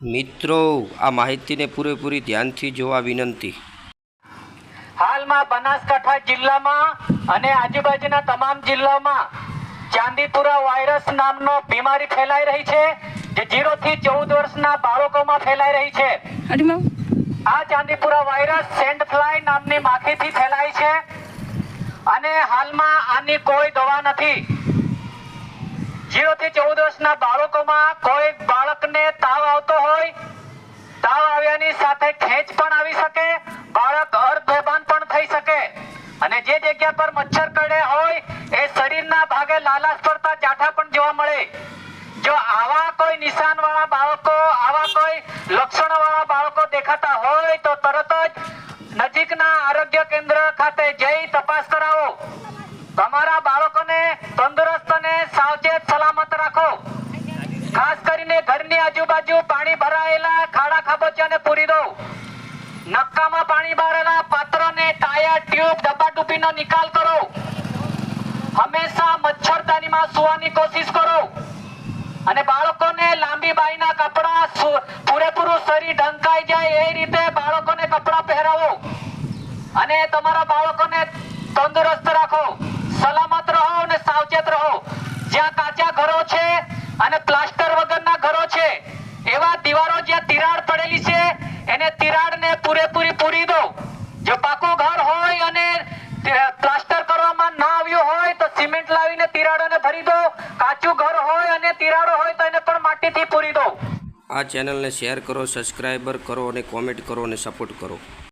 મિત્રો આ માહિતીને પૂરેપૂરી ધ્યાનથી જોવા વિનંતી. હાલમાં બનાસકાંઠા જિલ્લામાં અને આજુબાજુના તમામ જિલ્લામાં ચાંદીપુરા વાયરસ નામનો બીમારી ફેલાઈ રહી છે જે 0 થી ચૌદ વર્ષના બાળકોમાં ફેલાઈ રહી છે. આ ચાંદીપુરા વાયરસ સેન્ડ ફ્લાય નામની માખીથી ફેલાય છે અને હાલમાં આની કોઈ દવા નથી. 0 થી ચૌદ વર્ષના બાળકોમાં કોઈ હોય તાવ સાથે ખેંચ પણ આવી શકે, બાળક અર્ધબેભાન પણ થઈ શકે. અને જે જગ્યા પર મચ્છર કરડે હોય, એ શરીરના ભાગે લાલાશ પડતા જાઠા પણ જોવા મળે. જો આવા કોઈ નિશાન વાળા બાળકો, આવા કોઈ લક્ષણ વાળા બાળકો દેખાતા હોય, તો તરત જ નજીકના આરોગ્ય કેન્દ્ર ખાતે જઈ તપાસ કરાવો. તમારા બાળકોને તંદુરસ્ત અને સાવચેત સલામત રાખો ખાસ ઘરની આજુબાજુ પાણી ભરાયેલા, ખાડા ખાબોચિયાને પૂરી દો નક્કામાં પાણી ભરેલા પાત્રને ટાયર, ટ્યુબ, ડબ્બા ડુબ્બીનો નિકાલ કરો. હંમેશા મચ્છરદાનીમાં સુવાની કોશિશ કરો. અને બાળકોને લાંબી બાઈના કપડા પૂરેપૂરું શરીર ઢંકાઈ જાય એ રીતે બાળકોને કપડા પહેરાવો. અને તમારા બાળકોને તંદુરસ્ત રાખો. સલામત રહો અને સાવચેત રહો. જ્યાં કાચા ઘરો છે અને પ્લાસ્ટર વગરના ઘરો છે એવા દીવારો જ્યાં તિરાડ પડેલી છે, એને તિરાડને પૂરેપૂરી પૂરી દો જો પાકું ઘર હોય અને પ્લાસ્ટર કરવામાં ના આવ્યું હોય તો સિમેન્ટ લાવીને તિરાડોને ભરી દો કાચું ઘર હોય અને તિરાડો હોય તો એને પણ માટીથી પૂરી દો આ ચેનલને શેર કરો સબસ્ક્રાઈબર કરો અને કોમેન્ટ કરો અને સપોર્ટ કરો.